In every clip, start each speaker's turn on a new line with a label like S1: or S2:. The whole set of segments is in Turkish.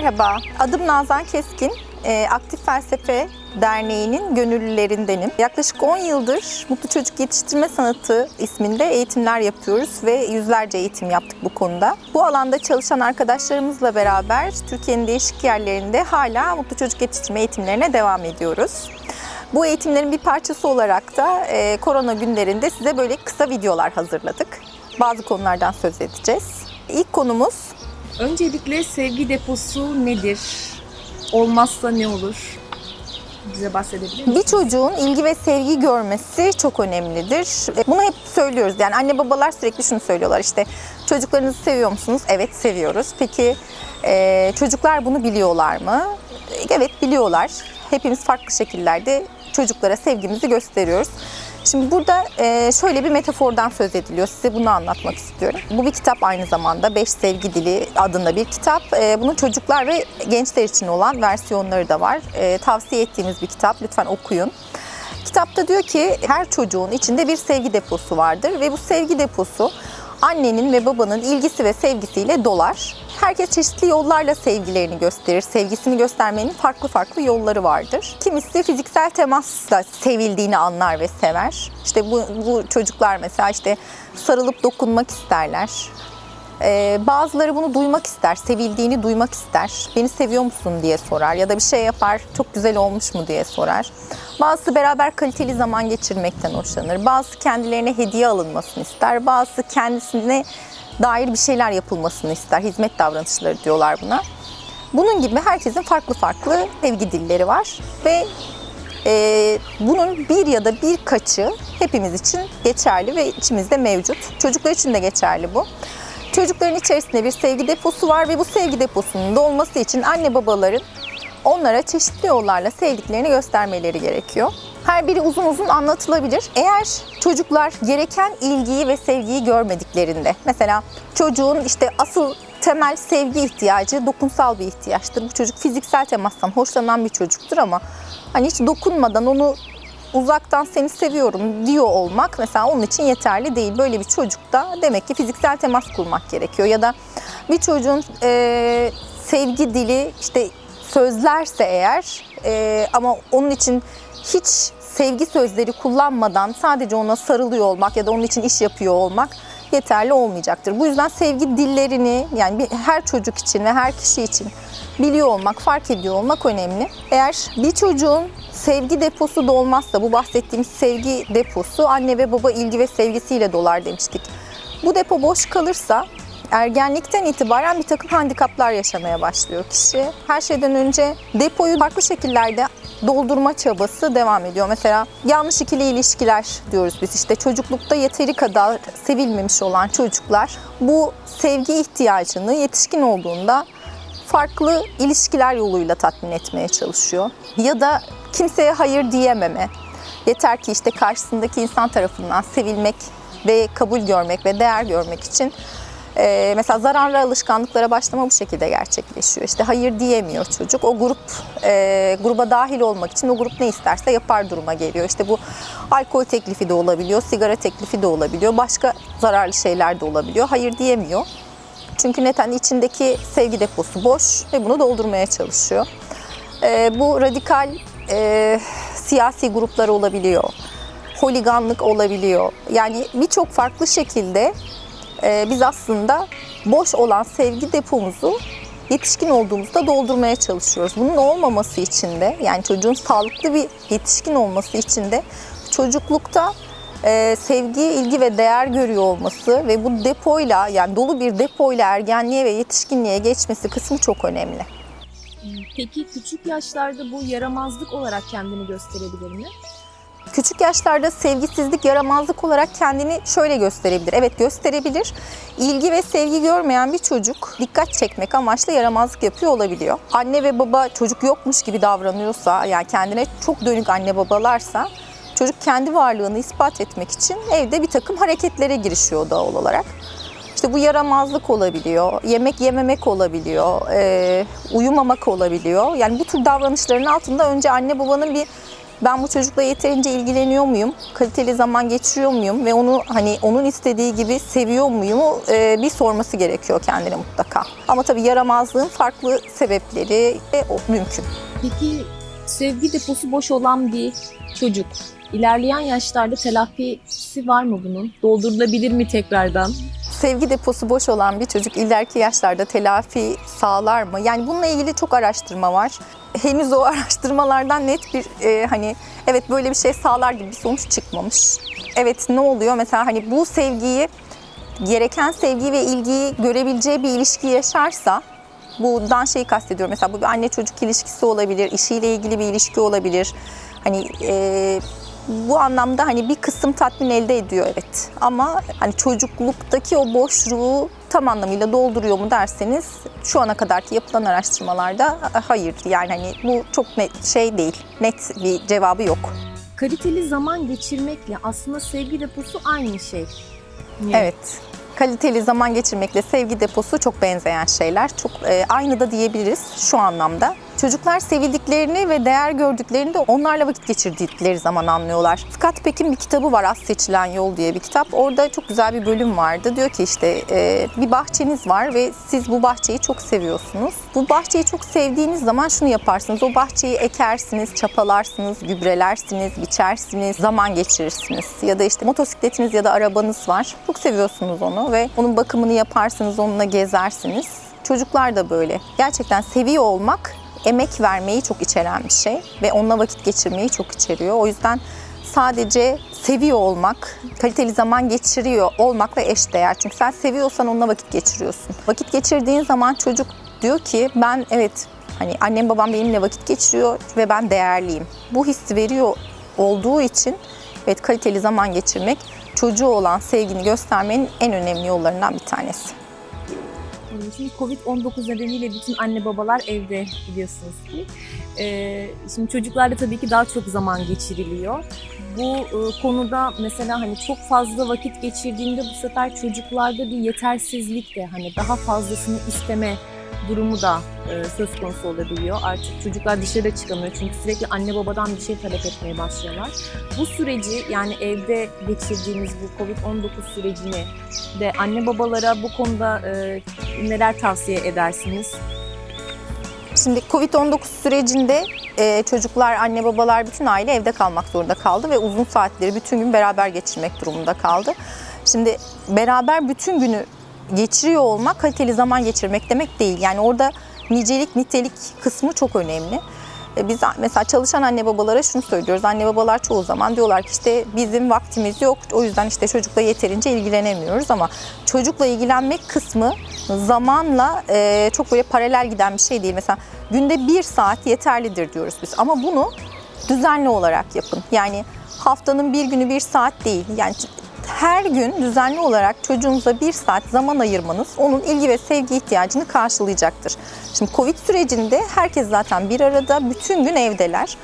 S1: Merhaba, adım Nazan Keskin. Ee, Aktif Felsefe Derneği'nin gönüllülerindenim. Yaklaşık 10 yıldır Mutlu Çocuk Yetiştirme Sanatı isminde eğitimler yapıyoruz ve yüzlerce eğitim yaptık bu konuda. Bu alanda çalışan arkadaşlarımızla beraber Türkiye'nin değişik yerlerinde hala Mutlu Çocuk Yetiştirme eğitimlerine devam ediyoruz. Bu eğitimlerin bir parçası olarak da e, korona günlerinde size böyle kısa videolar hazırladık. Bazı konulardan söz edeceğiz. İlk konumuz
S2: Öncelikle sevgi deposu nedir? Olmazsa ne olur? Bize bahsedebilir misin?
S1: Bir çocuğun ilgi ve sevgi görmesi çok önemlidir. E, Bunu hep söylüyoruz. Yani anne babalar sürekli şunu söylüyorlar işte çocuklarınızı seviyor musunuz? Evet seviyoruz. Peki e, çocuklar bunu biliyorlar mı? E, Evet biliyorlar. Hepimiz farklı şekillerde çocuklara sevgimizi gösteriyoruz. Şimdi burada e, şöyle bir metafordan söz ediliyor. Size bunu anlatmak istiyorum. Bu bir kitap aynı zamanda. Beş Sevgi Dili adında bir kitap. E, Bunun çocuklar ve gençler için olan versiyonları da var. E, Tavsiye ettiğimiz bir kitap. Lütfen okuyun. Kitapta diyor ki her çocuğun içinde bir sevgi deposu vardır ve bu sevgi deposu annenin ve babanın ilgisi ve sevgisiyle dolar. Herkes çeşitli yollarla sevgilerini gösterir. Sevgisini göstermenin farklı farklı yolları vardır. Kimisi fiziksel temasla sevildiğini anlar ve sever. İşte bu, bu çocuklar mesela işte sarılıp dokunmak isterler. Ee, bazıları bunu duymak ister, sevildiğini duymak ister. Beni seviyor musun diye sorar ya da bir şey yapar, çok güzel olmuş mu diye sorar. Bazısı beraber kaliteli zaman geçirmekten hoşlanır. Bazısı kendilerine hediye alınmasını ister. Bazısı kendisine dair bir şeyler yapılmasını ister. Hizmet davranışları diyorlar buna. Bunun gibi herkesin farklı farklı sevgi dilleri var ve ee, bunun bir ya da birkaçı hepimiz için geçerli ve içimizde mevcut. Çocuklar için de geçerli bu. Çocukların içerisinde bir sevgi deposu var ve bu sevgi deposunun dolması için anne babaların onlara çeşitli yollarla sevdiklerini göstermeleri gerekiyor. Her biri uzun uzun anlatılabilir. Eğer çocuklar gereken ilgiyi ve sevgiyi görmediklerinde, mesela çocuğun işte asıl temel sevgi ihtiyacı dokunsal bir ihtiyaçtır. Bu çocuk fiziksel temastan hoşlanan bir çocuktur ama hani hiç dokunmadan onu uzaktan seni seviyorum diyor olmak mesela onun için yeterli değil. Böyle bir çocukta demek ki fiziksel temas kurmak gerekiyor. Ya da bir çocuğun e, sevgi dili işte sözlerse eğer e, ama onun için hiç sevgi sözleri kullanmadan sadece ona sarılıyor olmak ya da onun için iş yapıyor olmak yeterli olmayacaktır. Bu yüzden sevgi dillerini yani bir, her çocuk için ve her kişi için biliyor olmak, fark ediyor olmak önemli. Eğer bir çocuğun sevgi deposu dolmazsa bu bahsettiğimiz sevgi deposu anne ve baba ilgi ve sevgisiyle dolar demiştik. Bu depo boş kalırsa ergenlikten itibaren bir takım handikaplar yaşamaya başlıyor kişi. Her şeyden önce depoyu farklı şekillerde doldurma çabası devam ediyor. Mesela yanlış ikili ilişkiler diyoruz biz. İşte çocuklukta yeteri kadar sevilmemiş olan çocuklar bu sevgi ihtiyacını yetişkin olduğunda farklı ilişkiler yoluyla tatmin etmeye çalışıyor. Ya da kimseye hayır diyememe. Yeter ki işte karşısındaki insan tarafından sevilmek ve kabul görmek ve değer görmek için e, mesela zararlı alışkanlıklara başlama bu şekilde gerçekleşiyor. İşte hayır diyemiyor çocuk. O grup e, gruba dahil olmak için o grup ne isterse yapar duruma geliyor. İşte bu alkol teklifi de olabiliyor, sigara teklifi de olabiliyor, başka zararlı şeyler de olabiliyor. Hayır diyemiyor. Çünkü neden içindeki sevgi deposu boş ve bunu doldurmaya çalışıyor. Ee, bu radikal e, siyasi gruplar olabiliyor, holiganlık olabiliyor. Yani birçok farklı şekilde e, biz aslında boş olan sevgi depomuzu yetişkin olduğumuzda doldurmaya çalışıyoruz. Bunun olmaması için de yani çocuğun sağlıklı bir yetişkin olması için de çocuklukta e, sevgi, ilgi ve değer görüyor olması ve bu depoyla yani dolu bir depoyla ergenliğe ve yetişkinliğe geçmesi kısmı çok önemli.
S2: Peki küçük yaşlarda bu yaramazlık olarak kendini gösterebilir mi?
S1: Küçük yaşlarda sevgisizlik, yaramazlık olarak kendini şöyle gösterebilir. Evet gösterebilir. İlgi ve sevgi görmeyen bir çocuk dikkat çekmek amaçlı yaramazlık yapıyor olabiliyor. Anne ve baba çocuk yokmuş gibi davranıyorsa, yani kendine çok dönük anne babalarsa çocuk kendi varlığını ispat etmek için evde bir takım hareketlere girişiyor doğal olarak. İşte bu yaramazlık olabiliyor, yemek yememek olabiliyor, uyumamak olabiliyor. Yani bu tür davranışların altında önce anne babanın bir ben bu çocukla yeterince ilgileniyor muyum? Kaliteli zaman geçiriyor muyum? Ve onu hani onun istediği gibi seviyor muyum? e, bir sorması gerekiyor kendine mutlaka. Ama tabii yaramazlığın farklı sebepleri e, o mümkün.
S2: Peki sevgi deposu boş olan bir çocuk ilerleyen yaşlarda telafisi var mı bunun? Doldurulabilir mi tekrardan?
S1: Sevgi deposu boş olan bir çocuk ileriki yaşlarda telafi sağlar mı? Yani bununla ilgili çok araştırma var. Henüz o araştırmalardan net bir e, hani evet böyle bir şey sağlar gibi bir sonuç çıkmamış. Evet ne oluyor? Mesela hani bu sevgiyi gereken sevgiyi ve ilgiyi görebileceği bir ilişki yaşarsa Buradan şeyi kastediyorum. Mesela bu bir anne çocuk ilişkisi olabilir, işiyle ilgili bir ilişki olabilir. Hani e, bu anlamda hani bir kısım tatmin elde ediyor evet. Ama hani çocukluktaki o boşluğu tam anlamıyla dolduruyor mu derseniz şu ana kadarki yapılan araştırmalarda e, hayır. Yani hani bu çok net şey değil. Net bir cevabı yok.
S2: Kaliteli zaman geçirmekle aslında sevgi deposu aynı şey. mi?
S1: Evet. Kaliteli zaman geçirmekle sevgi deposu çok benzeyen şeyler. Çok e, aynı da diyebiliriz şu anlamda. Çocuklar sevildiklerini ve değer gördüklerini de onlarla vakit geçirdikleri zaman anlıyorlar. Scott Peck'in bir kitabı var Az Seçilen Yol diye bir kitap. Orada çok güzel bir bölüm vardı. Diyor ki işte e, bir bahçeniz var ve siz bu bahçeyi çok seviyorsunuz. Bu bahçeyi çok sevdiğiniz zaman şunu yaparsınız. O bahçeyi ekersiniz, çapalarsınız, gübrelersiniz, biçersiniz, zaman geçirirsiniz. Ya da işte motosikletiniz ya da arabanız var. Çok seviyorsunuz onu ve onun bakımını yaparsınız, onunla gezersiniz. Çocuklar da böyle. Gerçekten seviyor olmak emek vermeyi çok içeren bir şey ve onunla vakit geçirmeyi çok içeriyor. O yüzden sadece seviyor olmak, kaliteli zaman geçiriyor olmakla eşdeğer. Çünkü sen seviyorsan onunla vakit geçiriyorsun. Vakit geçirdiğin zaman çocuk diyor ki ben evet hani annem babam benimle vakit geçiriyor ve ben değerliyim. Bu hissi veriyor olduğu için evet kaliteli zaman geçirmek çocuğu olan sevgini göstermenin en önemli yollarından bir tanesi.
S2: Şimdi Covid-19 nedeniyle bütün anne babalar evde biliyorsunuz ki. Ee, şimdi çocuklarla tabii ki daha çok zaman geçiriliyor. Bu e, konuda mesela hani çok fazla vakit geçirdiğinde bu sefer çocuklarda bir yetersizlik de hani daha fazlasını isteme durumu da e, söz konusu olabiliyor. Artık çocuklar dışarıda çıkamıyor çünkü sürekli anne babadan bir şey talep etmeye başlıyorlar. Bu süreci yani evde geçirdiğimiz bu Covid-19 sürecini de anne babalara bu konuda e, neler tavsiye edersiniz?
S1: Şimdi Covid-19 sürecinde e, çocuklar, anne babalar, bütün aile evde kalmak zorunda kaldı ve uzun saatleri bütün gün beraber geçirmek durumunda kaldı. Şimdi beraber bütün günü geçiriyor olmak kaliteli zaman geçirmek demek değil. Yani orada nicelik, nitelik kısmı çok önemli. E, Biz mesela çalışan anne babalara şunu söylüyoruz. Anne babalar çoğu zaman diyorlar ki işte bizim vaktimiz yok. O yüzden işte çocukla yeterince ilgilenemiyoruz ama çocukla ilgilenmek kısmı zamanla e, çok böyle paralel giden bir şey değil. Mesela günde bir saat yeterlidir diyoruz biz ama bunu düzenli olarak yapın. Yani haftanın bir günü bir saat değil. Yani her gün düzenli olarak çocuğunuza bir saat zaman ayırmanız onun ilgi ve sevgi ihtiyacını karşılayacaktır. Şimdi Covid sürecinde herkes zaten bir arada bütün gün evdeler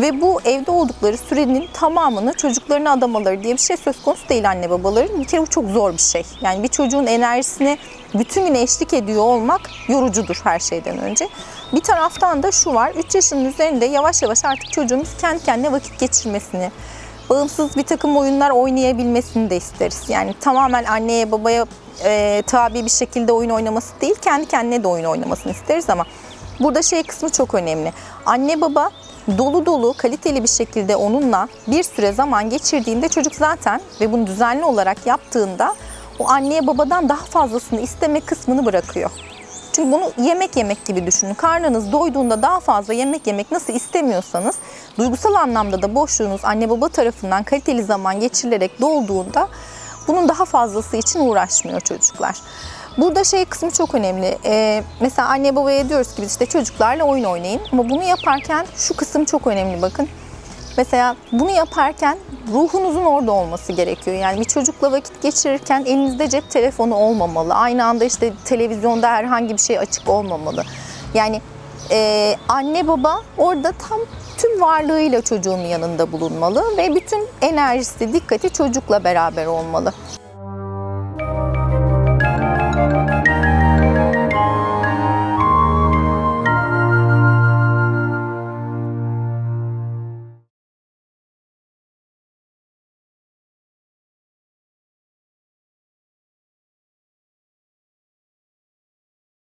S1: ve bu evde oldukları sürenin tamamını çocuklarına adamaları diye bir şey söz konusu değil anne babaların. Bir kere bu çok zor bir şey. Yani bir çocuğun enerjisine bütün gün eşlik ediyor olmak yorucudur her şeyden önce. Bir taraftan da şu var, 3 yaşının üzerinde yavaş yavaş artık çocuğumuz kendi kendine vakit geçirmesini, bağımsız bir takım oyunlar oynayabilmesini de isteriz. Yani tamamen anneye babaya e, tabi bir şekilde oyun oynaması değil, kendi kendine de oyun oynamasını isteriz ama burada şey kısmı çok önemli. Anne baba dolu dolu kaliteli bir şekilde onunla bir süre zaman geçirdiğinde çocuk zaten ve bunu düzenli olarak yaptığında o anneye babadan daha fazlasını isteme kısmını bırakıyor. Çünkü bunu yemek yemek gibi düşünün. Karnınız doyduğunda daha fazla yemek yemek nasıl istemiyorsanız duygusal anlamda da boşluğunuz anne baba tarafından kaliteli zaman geçirilerek dolduğunda bunun daha fazlası için uğraşmıyor çocuklar. Burada şey kısmı çok önemli. Ee, mesela anne babaya diyoruz ki biz işte çocuklarla oyun oynayın. Ama bunu yaparken şu kısım çok önemli bakın. Mesela bunu yaparken ruhunuzun orada olması gerekiyor. Yani bir çocukla vakit geçirirken elinizde cep telefonu olmamalı. Aynı anda işte televizyonda herhangi bir şey açık olmamalı. Yani e, anne baba orada tam tüm varlığıyla çocuğun yanında bulunmalı ve bütün enerjisi, dikkati çocukla beraber olmalı.